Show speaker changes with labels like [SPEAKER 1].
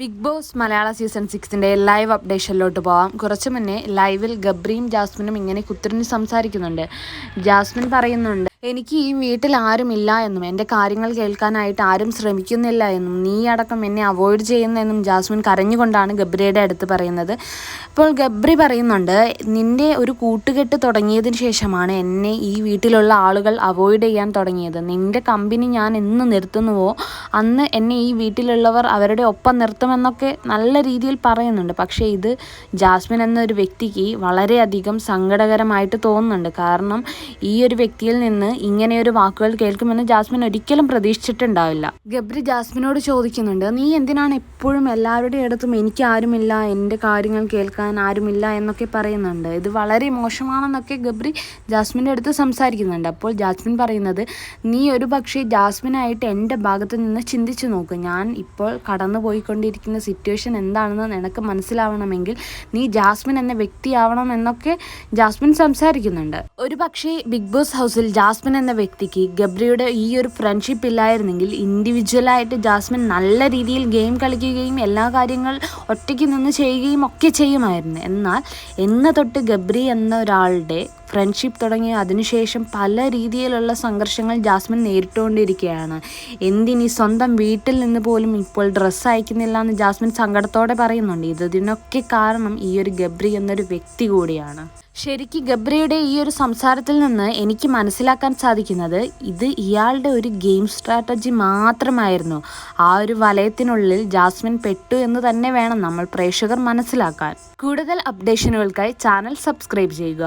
[SPEAKER 1] Big Boss മലയാള season സിക്സിന്റെ live അപ്ഡേഷനിലോട്ട് പോവാം. കുറച്ച് മുന്നേ ലൈവിൽ ഗബ്രിയും ജാസ്മിനും ഇങ്ങനെ കുത്തിരിഞ്ഞ് സംസാരിക്കുന്നുണ്ട്. ജാസ്മിൻ പറയുന്നുണ്ട് എനിക്ക് ഈ വീട്ടിൽ ആരുമില്ല എന്നും എന്റെ കാര്യങ്ങൾ കേൾക്കാനായിട്ട് ആരും ശ്രമിക്കുന്നില്ല എന്നും നീ അടക്കം എന്നെ അവോയ്ഡ് ചെയ്യുന്നെന്നും ജാസ്മിൻ കരഞ്ഞുകൊണ്ടാണ് ഗബ്രിയുടെ അടുത്ത് പറയുന്നത്. അപ്പോൾ ഗബ്രി പറയുന്നുണ്ട് നിന്റെ ഒരു കൂട്ടുകെട്ട് തുടങ്ങിയതിന് ശേഷമാണ് എന്നെ ഈ വീട്ടിലുള്ള ആളുകൾ അവോയ്ഡ് ചെയ്യാൻ തുടങ്ങിയത്. നിന്റെ കമ്പനി ഞാൻ എന്ന് നിർത്തുന്നുവോ? അന്ന് എന്നെ ഈ വീട്ടിലുള്ളവർ അവരുടെ ഒപ്പം നിർത്തുമെന്നൊക്കെ നല്ല രീതിയിൽ പറയുന്നുണ്ട്. പക്ഷേ ഇത് ജാസ്മിൻ എന്നൊരു വ്യക്തിക്ക് വളരെയധികം സങ്കടകരമായിട്ട് തോന്നുന്നുണ്ട്. കാരണം ഈ ഒരു വ്യക്തിയിൽ നിന്ന് ഇങ്ങനെയൊരു വാക്കുകൾ കേൾക്കുമെന്ന് ജാസ്മിൻ ഒരിക്കലും പ്രതീക്ഷിച്ചിട്ടുണ്ടാവില്ല. ഗബ്രി ജാസ്മിനോട് ചോദിക്കുന്നുണ്ട് നീ എന്തിനാണ് എപ്പോഴും എല്ലാവരുടെ അടുത്തും എനിക്ക് ആരുമില്ല എന്റെ കാര്യങ്ങൾ കേൾക്കാൻ ആരുമില്ല എന്നൊക്കെ പറയുന്നുണ്ട്. ഇത് വളരെ മോശമാണെന്നൊക്കെ ഗബ്രി ജാസ്മിന്റെ അടുത്ത് സംസാരിക്കുന്നുണ്ട്. അപ്പോൾ ജാസ്മിൻ പറയുന്നത് നീ ഒരു പക്ഷേ ജാസ്മിനായിട്ട് എന്റെ ഭാഗത്ത് നിന്ന് ചിന്തിച്ചു നോക്ക്. ഞാൻ ഇപ്പോൾ കടന്നുപോയിക്കൊണ്ടിരിക്കുന്ന സിറ്റുവേഷൻ എന്താണെന്ന് നിനക്ക് മനസ്സിലാവണമെങ്കിൽ നീ ജാസ്മിൻ എന്ന വ്യക്തിയാവണം എന്നൊക്കെ ജാസ്മിൻ സംസാരിക്കുന്നുണ്ട്. ഒരു പക്ഷേ ബിഗ് ബോസ് ഹൗസിൽ ജാസ്മിൻ എന്ന വ്യക്തിക്ക് ഗബ്രിയുടെ ഈ ഒരു ഫ്രണ്ട്ഷിപ്പ് ഇല്ലായിരുന്നെങ്കിൽ ഇൻഡിവിജ്വലായിട്ട് ജാസ്മിൻ നല്ല രീതിയിൽ ഗെയിം കളിക്കുകയും എല്ലാ കാര്യങ്ങൾ ഒറ്റയ്ക്ക് നിന്ന് ചെയ്യുകയും ഒക്കെ ചെയ്യുമായിരുന്നു. എന്നാൽ എന്ന് തൊട്ട് ഗബ്രി എന്ന ഒരാളുടെ ഫ്രണ്ട്ഷിപ്പ് തുടങ്ങി അതിനുശേഷം പല രീതിയിലുള്ള സംഘർഷങ്ങൾ ജാസ്മിൻ നേരിട്ടുകൊണ്ടിരിക്കുകയാണ്. എന്തിനി സ്വന്തം വീട്ടിൽ നിന്ന് പോലും ഇപ്പോൾ ഡ്രസ്സ് അയക്കുന്നില്ല എന്ന് ജാസ്മിൻ സങ്കടത്തോടെ പറയുന്നുണ്ട്. ഇതിനൊക്കെ കാരണം ഈ ഒരു ഗബ്രി എന്നൊരു വ്യക്തി കൂടിയാണ്. ശരിക്കും ഗബ്രിയുടെ ഈ ഒരു സംസാരത്തിൽ നിന്ന് എനിക്ക് മനസ്സിലാക്കാൻ സാധിക്കുന്നത് ഇത് ഇയാളുടെ ഒരു ഗെയിം സ്ട്രാറ്റജി മാത്രമായിരുന്നു. ആ ഒരു വലയത്തിനുള്ളിൽ ജാസ്മിൻ പെട്ടു എന്ന് തന്നെ വേണം നമ്മൾ പ്രേക്ഷകർ മനസ്സിലാക്കാൻ. കൂടുതൽ അപ്ഡേഷനുകൾക്കായി ചാനൽ സബ്സ്ക്രൈബ് ചെയ്യുക.